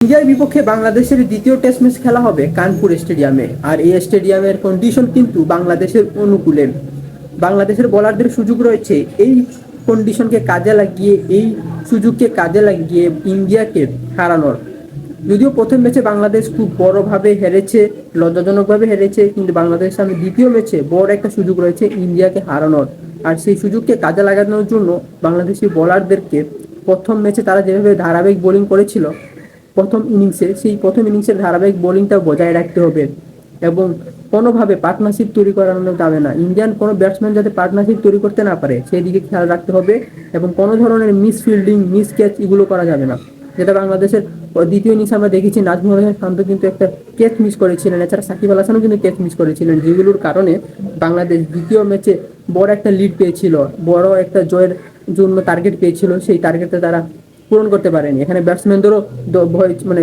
ইন্ডিয়ার বিপক্ষে বাংলাদেশের দ্বিতীয় টেস্ট ম্যাচ খেলা হবে কানপুর স্টেডিয়ামে। আর এই স্টেডিয়ামের কন্ডিশন কিন্তু বাংলাদেশের অনুকূলে। বাংলাদেশের বোলারদের সুযোগ রয়েছে। এই কন্ডিশনকে কাজে লাগিয়ে, এই সুযোগকে কাজে লাগিয়ে ইন্ডিয়াকে হারানোর। যদিও প্রথম ম্যাচে বাংলাদেশ খুব বড়ভাবে হেরেছে, লজ্জাজনকভাবে হেরেছে, কিন্তু বাংলাদেশের সামনে দ্বিতীয় ম্যাচে বড় একটা সুযোগ রয়েছে ইন্ডিয়াকে হারানোর। আর সেই সুযোগকে কাজে লাগানোর জন্য বাংলাদেশি বোলারদেরকে প্রথম ম্যাচে তারা যেভাবে ধারাবাহিক বোলিং করেছিল প্রথম ইনিংসে সেই প্রথম ইনিংসের ধারাবাহিক বোলিংটা বজায় রাখতে হবে। এবং কোনোভাবে পার্টনারশিপ তৈরি করানো যাবে না। ইন্ডিয়ান কোনো ব্যাটসম্যান যাতে পার্টনারশিপ তৈরি করতে না পারে সেই দিকে খেয়াল রাখতে হবে এবং কোনো ধরনের মিস ফিল্ডিং মিস ক্যাচ এগুলো করা যাবে না। যেটা বাংলাদেশের দ্বিতীয় ইনিংসে আমরা দেখেছি, নাজমুল হাসান শান্ত কিন্তু একটা ক্যাচ মিস করেছিলেন, এছাড়া সাকিব আল হাসানও কিন্তু ক্যাচ মিস করেছিলেন, যেগুলোর কারণে বাংলাদেশ দ্বিতীয় ম্যাচে বড় একটা লিড পেয়েছিল, বড় একটা জয়ের জন্য টার্গেট পেয়েছিল, সেই টার্গেটটা তারা পূরণ করতে পারেনি। এখানে ব্যাটসম্যানদেরও মানে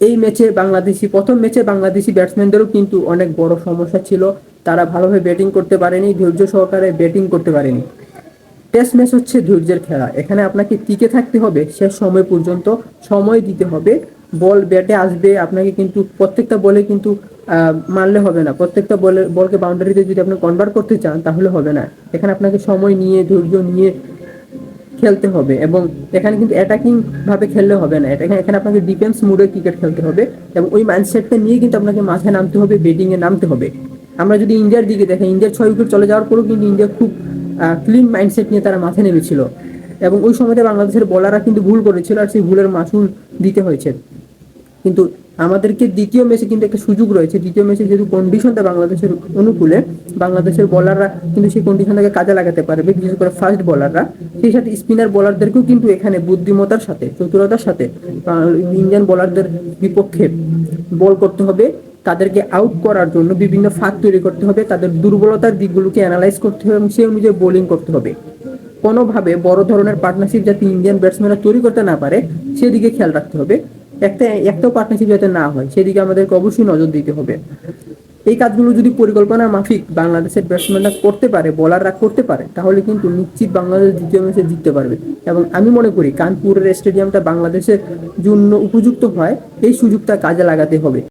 এই ম্যাচে বাংলাদেশি, প্রথম ম্যাচে বাংলাদেশি ব্যাটসম্যানদেরও কিন্তু অনেক বড় সমস্যা ছিল। তারা ভালোভাবে ব্যাটিং করতে পারেনি, ধৈর্য সহকারে ব্যাটিং করতে পারেনি। টেস্ট ম্যাচ হচ্ছে ধৈর্যের খেলা। এখানে আপনাকে টিকে থাকতে হবে শেষ সময় পর্যন্ত, সময় দিতে হবে। বল ব্যাটে আসবে, আপনাকে কিন্তু প্রত্যেকটা বলে কিন্তু মারলে হবে না। প্রত্যেকটা বলে, বলকে বাউন্ডারিতে যদি আপনি কনভার্ট করতে চান, তাহলে হবে না। এখানে আপনাকে সময় নিয়ে, ধৈর্য নিয়ে খেলতে হবে এবং এখানে কিন্তু অ্যাটাকিং ভাবে খেললে হবে না। এটা এখানে আপনাকে ডিফেন্স মুডে ক্রিকেট খেলতে হবে এবং ওই মাইন্ডসেটটা নিয়ে কিন্তু আপনাকে মাঠে নামতে হবে ব্যাটিং এ নামতে হবে। আমরা যদি ইন্ডিয়ার দিকে দেখি, ইন্ডিয়ার ছয় উইকেট চলে যাওয়ার পরেও কিন্তু ইন্ডিয়া খুব ক্লিন মাইন্ডসেট নিয়ে তারা মাঠে নেমেছিল। এবং ওই সময়তে বাংলাদেশের বলাররা কিন্তু ভুল করেছিল আর সেই ভুলের মাসুল দিতে হয়েছে। কিন্তু আমাদেরকে দ্বিতীয় ম্যাচে কিন্তু একটা সুযোগ রয়েছে। দ্বিতীয় ম্যাচে যেহেতু কন্ডিশনটা বাংলাদেশের অনুকূলে, বাংলাদেশের বলাররা কিন্তু সেই কন্ডিশনটাকে কাজে লাগাতে পারবে, বিশেষ করে ফার্স্ট বলাররা সেই সাথে স্পিনার বলারদেরকেও কিন্তু এখানে বুদ্ধিমতার সাথে, চতুরতার সাথে ইন্ডিয়ান বলারদের বিপক্ষে বল করতে হবে। তাদেরকে আউট করার জন্য বিভিন্ন ফাঁক তৈরি করতে হবে, তাদের দুর্বলতার দিকগুলোকে অ্যানালাইজ করতে হবে এবং সেই অনুযায়ী বোলিং করতে হবে। কোনোভাবে বড় ধরনের পার্টনারশিপ যাতে ইন্ডিয়ান ব্যাটসম্যানরা তৈরি করতে না পারে, সেদিকে খেয়াল রাখতে হবে। একটা, একটাও পার্টনারশিপ যাতে না হয়, সেদিকে আমাদেরকে অবশ্যই নজর দিতে হবে। এই কাজগুলো যদি পরিকল্পনা মাফিক বাংলাদেশের ব্যাটসম্যানরা করতে পারে বলাররা করতে পারে, তাহলে কিন্তু নিশ্চিত বাংলাদেশ দ্বিতীয় ম্যাচে জিততে পারবে। এবং আমি মনে করি কানপুরের স্টেডিয়ামটা বাংলাদেশের জন্য উপযুক্ত হয়, এই সুযোগটা কাজে লাগাতে হবে।